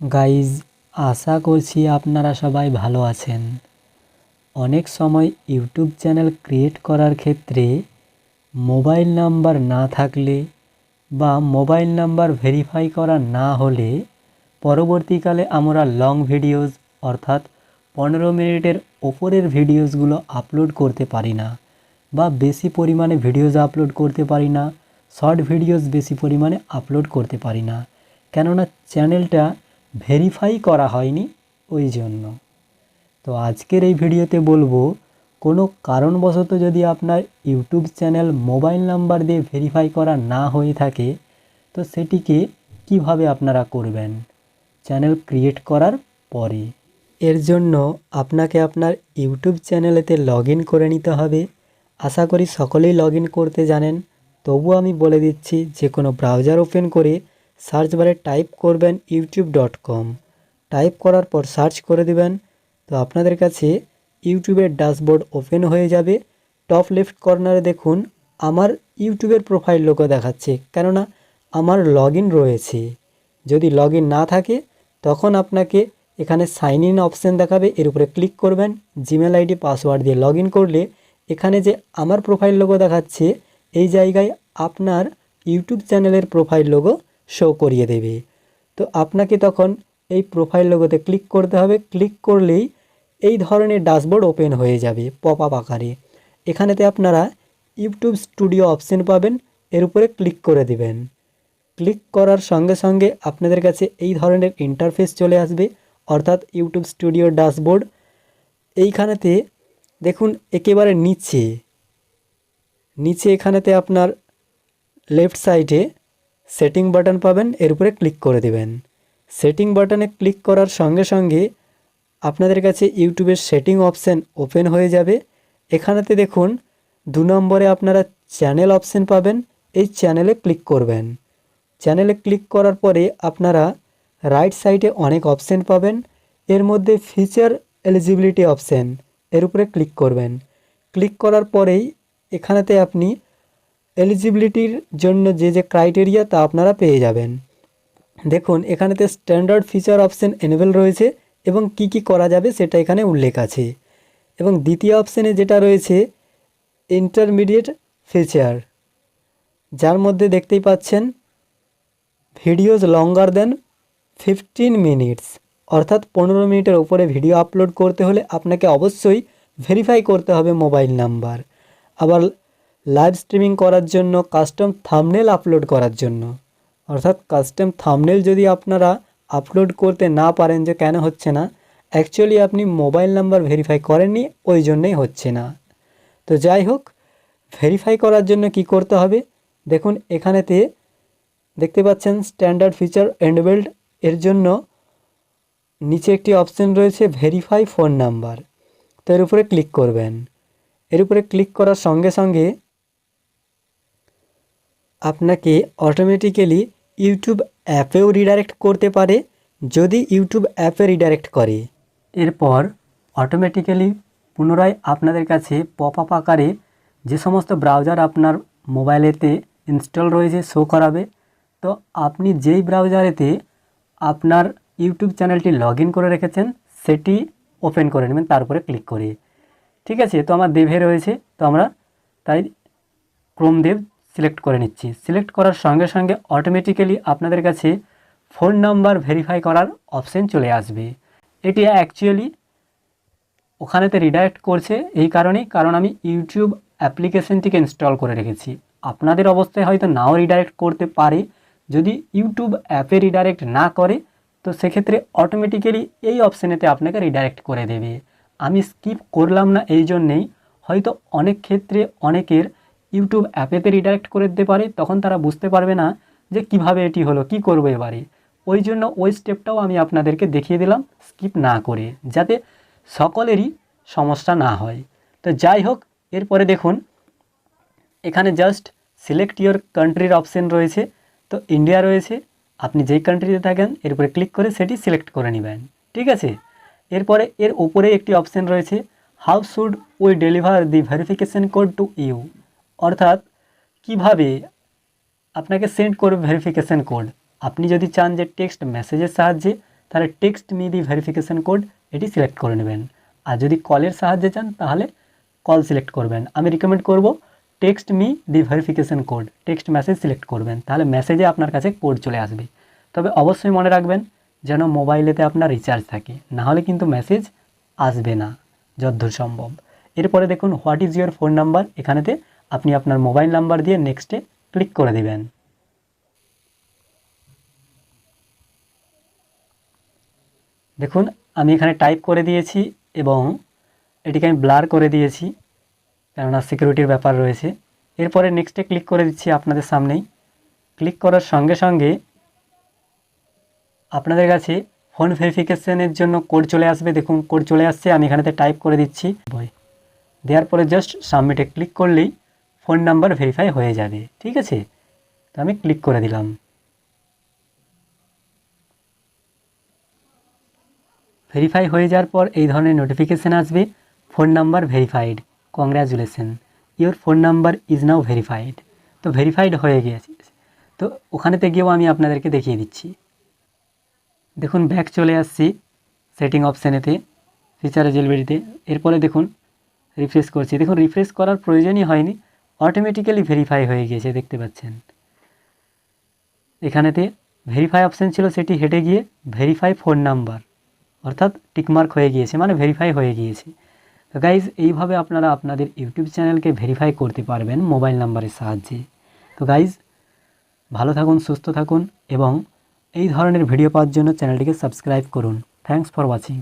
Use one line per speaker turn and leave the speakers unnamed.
Guys আশা করছি আপনারা সবাই ভালো আছেন। অনেক সময় ইউটিউব চ্যানেল ক্রিয়েট করার ক্ষেত্রে মোবাইল নাম্বার না থাকলে বা মোবাইল নাম্বার ভেরিফাই করা না হলে পরবর্তীকালে আমরা লং ভিডিওস অর্থাৎ পনেরো মিনিটের ওপরের ভিডিওসগুলো আপলোড করতে পারি না বা বেশি পরিমাণে ভিডিওস আপলোড করতে পারি না শর্ট ভিডিওস বেশি পরিমাণে আপলোড করতে পারি না। কেননা চ্যানেলটা ভেরিফাই করা হয়নি ওই জন্য। তো আজকের এই ভিডিওতে বলব, কোনো কারণবশত যদি আপনার ইউটিউব চ্যানেল মোবাইল নাম্বার দিয়ে ভেরিফাই করা না হয়ে থাকে, তো সেটিকে কীভাবে আপনারা করবেন? চ্যানেল ক্রিয়েট করার পরে। এর জন্য আপনাকে আপনার ইউটিউব চ্যানেলেতে লগ করে নিতে হবে। আশা করি সকলেই লগ করতে জানেন। তবুও আমি বলে দিচ্ছি, যে কোনো ব্রাউজার ওপেন করে সার্চ বারে টাইপ করবেন ইউটিউব ডট কম। টাইপ করার পর সার্চ করে দিবেন। তো আপনাদের কাছে ইউটিউবের ড্যাশবোর্ড ওপেন হয়ে যাবে। টপ লেফট কর্নারে দেখুন, আমার ইউটিউবের প্রোফাইল লোগো দেখাচ্ছে। কেননা আমার লগ রয়েছে। যদি লগ না থাকে, তখন আপনাকে এখানে সাইন ইন অপশান দেখাবে। এর উপরে ক্লিক করবেন। জিমেল আইডি, পাসওয়ার্ড দিয়ে লগ করলে এখানে যে আমার প্রোফাইল লোগো দেখাচ্ছে, এই জায়গায় আপনার ইউটিউব চ্যানেলের প্রোফাইল লোগো শো করিয়ে দেবে। তো আপনাকে তখন এই প্রোফাইল লোগোতে ক্লিক করতে হবে। ক্লিক করলেই এই ধরনের ড্যাশবোর্ড ওপেন হয়ে যাবে পপ আপ আকারে। এখানেতে আপনারা ইউটিউব স্টুডিও অপশন পাবেন, এর উপরে ক্লিক করে দিবেন। ক্লিক করার সঙ্গে সঙ্গে আপনাদের কাছে এই ধরনের ইন্টারফেস চলে আসবে, অর্থাৎ ইউটিউব স্টুডিও ড্যাশবোর্ড এইখানেতে দেখুন একেবারে নিচে। নিচে এখানেতে আপনার লেফট সাইডে সেটিং বাটন পাবেন, এর উপরে ক্লিক করে দেবেন। সেটিং বাটনে ক্লিক করার সঙ্গে সঙ্গে আপনাদের কাছে ইউটিউবের সেটিং অপশান ওপেন হয়ে যাবে। এখানেতে দেখুন, দু নম্বরে আপনারা চ্যানেল অপশান পাবেন, এই চ্যানেলে ক্লিক করবেন। চ্যানেলে ক্লিক করার পরে আপনারা রাইট সাইডে অনেক অপশান পাবেন, এর মধ্যে ফিচার এলিজিবিলিটি অপশান এর উপরে ক্লিক করবেন। ক্লিক করার পরেই এখানেতে আপনি এলিজিবিলিটির জন্য যে যে ক্রাইটেরিয়া তা আপনারা পেয়ে যাবেন। দেখুন, এখানেতে স্ট্যান্ডার্ড ফিচার অপশান এনেবেল রয়েছে এবং কি কি করা যাবে সেটা এখানে উল্লেখ আছে। এবং দ্বিতীয় অপশানে যেটা রয়েছে ইন্টারমিডিয়েট ফিচার যার মধ্যে দেখতেই পাচ্ছেন videos longer than fifteen minutes অর্থাৎ পনেরো মিনিটের ওপরে ভিডিও আপলোড করতে হলে আপনাকে অবশ্যই ভেরিফাই করতে হবে মোবাইল নাম্বার আবার লাইভ স্ট্রিমিং করার জন্য কাস্টম থামনেল আপলোড করার জন্য। অর্থাৎ কাস্টম থামনেল যদি আপনারা আপলোড করতে না পারেন যে কেন হচ্ছে না অ্যাকচুয়ালি আপনি মোবাইল নাম্বার ভেরিফাই করেননি, ওই জন্যই হচ্ছে না। তো যাই হোক ভেরিফাই করার জন্য কি করতে হবে? দেখুন, এখানেতে দেখতে পাচ্ছেন স্ট্যান্ডার্ড ফিচার এন্ডবেল্ড এর জন্য নিচে একটি অপশন রয়েছে ভেরিফাই ফোন নাম্বার তো এর উপরে ক্লিক করবেন। এর উপরে ক্লিক করার সঙ্গে সঙ্গে আপনাকে অটোমেটিক্যালি ইউটিউব অ্যাপেও রিডাইরেক্ট করতে পারে, যদি ইউটিউব অ্যাপে রিডাইরেক্ট করে। এরপর অটোমেটিক্যালি পুনরায় আপনাদের কাছে পপ আপ আকারে যে সমস্ত ব্রাউজার আপনার মোবাইলেতে ইনস্টল রয়েছে শো করাবে। তো আপনি যেই ব্রাউজারেতে আপনার ইউটিউব চ্যানেলটি লগ করে রেখেছেন, সেটি ওপেন করে নেবেন, তারপরে ক্লিক করে। ঠিক আছে? তো আমার দেভে রয়েছে। তো আমরা তাই ক্রোম দেব সিলেক্ট করে নিচ্ছি। সিলেক্ট করার সঙ্গে সঙ্গে অটোমেটিক্যালি আপনাদের কাছে ফোন নাম্বার ভেরিফাই করার অপশন চলে আসবে। এটি অ্যাকচুয়ালি ওখানেতে রিডাইরেক্ট করছে এই কারণেই, কারণ আমি ইউটিউব অ্যাপ্লিকেশনটিকে ইনস্টল করে রেখেছি। আপনাদের অবস্থায় হয়তো নাও রিডাইরেক্ট করতে পারে। যদি ইউটিউব অ্যাপে রিডাইরেক্ট না করে, তো সেক্ষেত্রে অটোমেটিক্যালি এই অপশানেতে আপনাকে রিডাইরেক্ট করে দেবে। আমি স্কিপ করলাম না এই জন্যেই, হয়তো অনেক ক্ষেত্রে অনেকের ইউটিউব অ্যাপেতে রিডাইরেক্ট করে দিতে পারে, তখন তারা বুঝতে পারবে না যে কীভাবে এটি হলো, কি করব এবারে। ওই জন্য ওই স্টেপটাও আমি আপনাদেরকে দেখিয়ে দিলাম স্কিপ না করে, যাতে সকলেরই সমস্যা না হয়। তো যাই হোক, এরপরে দেখুন, এখানে জাস্ট সিলেক্ট ইওর কান্ট্রির অপশন রয়েছে। তো ইন্ডিয়া রয়েছে, আপনি যেই কান্ট্রিতে থাকেন, এর উপরে ক্লিক করে সেটি সিলেক্ট করে নেবেন, ঠিক আছে? এরপরে এর উপরে একটি অপশন রয়েছে how should we deliver the verification code to you অর্থাৎ কীভাবে আপনাকে সেন্ড করবে ভেরিফিকেশন কোড আপনি যদি চান যে টেক্সট মেসেজের সাহায্যে, তাহলে text me the verification code এটি সিলেক্ট করে নেবেন। আর যদি কলের সাহায্যে চান, তাহলে কল সিলেক্ট করবেন। আমি রিকমেন্ড করব text me the verification code text message select করবেন। তাহলে মেসেজে আপনার কাছে কোড চলে আসবে। তবে অবশ্যই মনে রাখবেন যেন মোবাইলেতে আপনার রিচার্জ থাকে, না হলে কিন্তু মেসেজ আসবে না, যদ্দূর সম্ভব। এরপরে দেখুন what is your phone number এখানেতে আপনি আপনার মোবাইল নাম্বার দিয়ে নেক্সটে ক্লিক করে দিবেন। দেখুন, আমি এখানে টাইপ করে দিয়েছি এবং এটিকে আমি ব্লার করে দিয়েছি, কেননা সিকিউরিটির ব্যাপার রয়েছে। এরপরে নেক্সটে ক্লিক করে দিচ্ছি আপনাদের সামনেই। ক্লিক করার সঙ্গে সঙ্গে আপনাদের কাছে ফোন ভেরিফিকেশনের জন্য কোড চলে আসবে। দেখুন কোড চলে আসছে, আমি এখানেতে টাইপ করে দিচ্ছি। বই দেওয়ার পরে জাস্ট সাবমিটে ক্লিক করলেই ফোন নাম্বার ভেরিফাই হয়ে যাবে, ঠিক আছে? তো আমি ক্লিক করে দিলাম। ভেরিফাই হয়ে যাওয়ার পর এই ধরনের নোটিফিকেশান আসবে, phone number verified congratulation your phone number is now verified তো ভেরিফাইড হয়ে গিয়েছে তো ওখানেতে গিয়েও আমি আপনাদেরকে দেখিয়ে দিচ্ছি। দেখুন ব্যাক চলে আসছি সেটিং অপশানেতে ফিচার এজেলবেরিতে এরপরে দেখুন রিফ্রেশ করছি। দেখুন রিফ্রেশ করার প্রয়োজনই হয়নি। অটোমেটিক্যালি ভেরিফাই হয়ে গিয়েছে, দেখতে পাচ্ছেন। এখানেতে ভেরিফাই অপশান ছিল, সেটি হেঁটে গিয়ে ভেরিফাই ফোন নাম্বার অর্থাৎ টিকমার্ক হয়ে গিয়েছে মানে ভেরিফাই হয়ে গিয়েছে। তো গাইজ এইভাবে আপনারা আপনাদের ইউটিউব চ্যানেলকে ভেরিফাই করতে পারবেন মোবাইল নাম্বারের সাহায্যে। তো গাইজ ভালো থাকুন, সুস্থ থাকুন, এবং এই ধরনের ভিডিও পাওয়ার জন্য চ্যানেলটিকে সাবস্ক্রাইব করুন। Thanks for watching